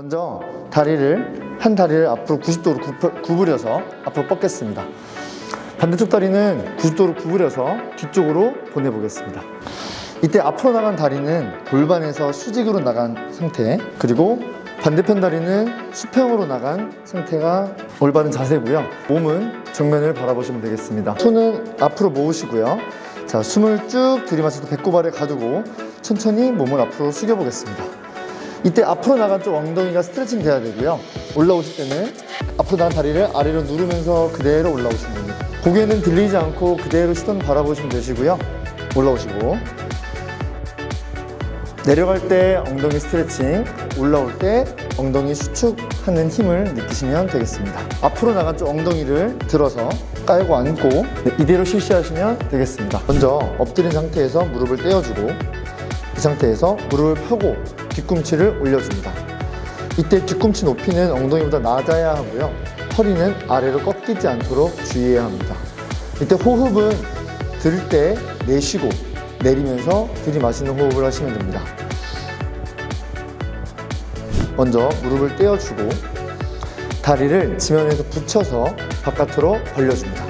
먼저 다리를 한 다리를 앞으로 90도로 굽- 구부려서 앞으로 뻗겠습니다. 반대쪽 다리는 90도로 구부려서 뒤쪽으로 보내보겠습니다. 이때 앞으로 나간 다리는 골반에서 수직으로 나간 상태 그리고 반대편 다리는 수평으로 나간 상태가 올바른 자세고요. 몸은 정면을 바라보시면 되겠습니다. 손은 앞으로 모으시고요. 자, 숨을 쭉 들이마셔서 배꼽 아래 가두고 천천히 몸을 앞으로 숙여보겠습니다. 이때 앞으로 나간 쪽 엉덩이가 스트레칭 돼야 되고요. 올라오실 때는 앞으로 나간 다리를 아래로 누르면서 그대로 올라오시면 됩니다. 고개는 들리지 않고 그대로 시선 바라보시면 되시고요. 올라오시고 내려갈 때 엉덩이 스트레칭, 올라올 때 엉덩이 수축하는 힘을 느끼시면 되겠습니다. 앞으로 나간 쪽 엉덩이를 들어서 깔고 앉고 네, 이대로 실시하시면 되겠습니다. 먼저 엎드린 상태에서 무릎을 떼어주고 이 상태에서 무릎을 펴고 뒤꿈치를 올려줍니다. 이때 뒤꿈치 높이는 엉덩이보다 낮아야 하고요. 허리는 아래로 꺾이지 않도록 주의해야 합니다. 이때 호흡은 들 때 내쉬고 내리면서 들이마시는 호흡을 하시면 됩니다. 먼저 무릎을 떼어주고 다리를 지면에서 붙여서 바깥으로 벌려줍니다.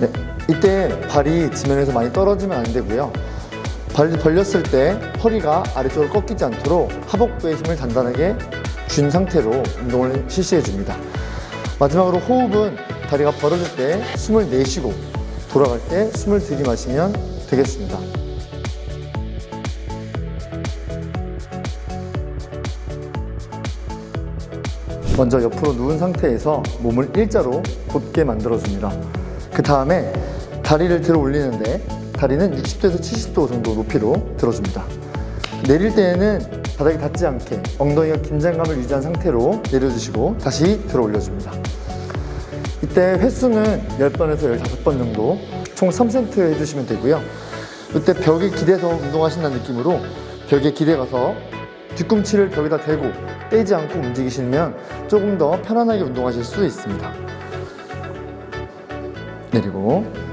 네, 이때 발이 지면에서 많이 떨어지면 안 되고요. 벌렸을 때 허리가 아래쪽으로 꺾이지 않도록 하복부의 힘을 단단하게 준 상태로 운동을 실시해 줍니다. 마지막으로 호흡은 다리가 벌어질 때 숨을 내쉬고 돌아갈 때 숨을 들이마시면 되겠습니다. 먼저 옆으로 누운 상태에서 몸을 일자로 곧게 만들어줍니다. 그 다음에 다리를 들어 올리는데 다리는 60도에서 70도 정도 높이로 들어줍니다. 내릴 때에는 바닥에 닿지 않게 엉덩이가 긴장감을 유지한 상태로 내려주시고 다시 들어 올려줍니다. 이때 횟수는 10번에서 15번 정도 총 3세트 해주시면 되고요. 이때 벽에 기대서 운동하신다는 느낌으로 벽에 기대 가서 뒤꿈치를 벽에다 대고 떼지 않고 움직이시면 조금 더 편안하게 운동하실 수 있습니다. 내리고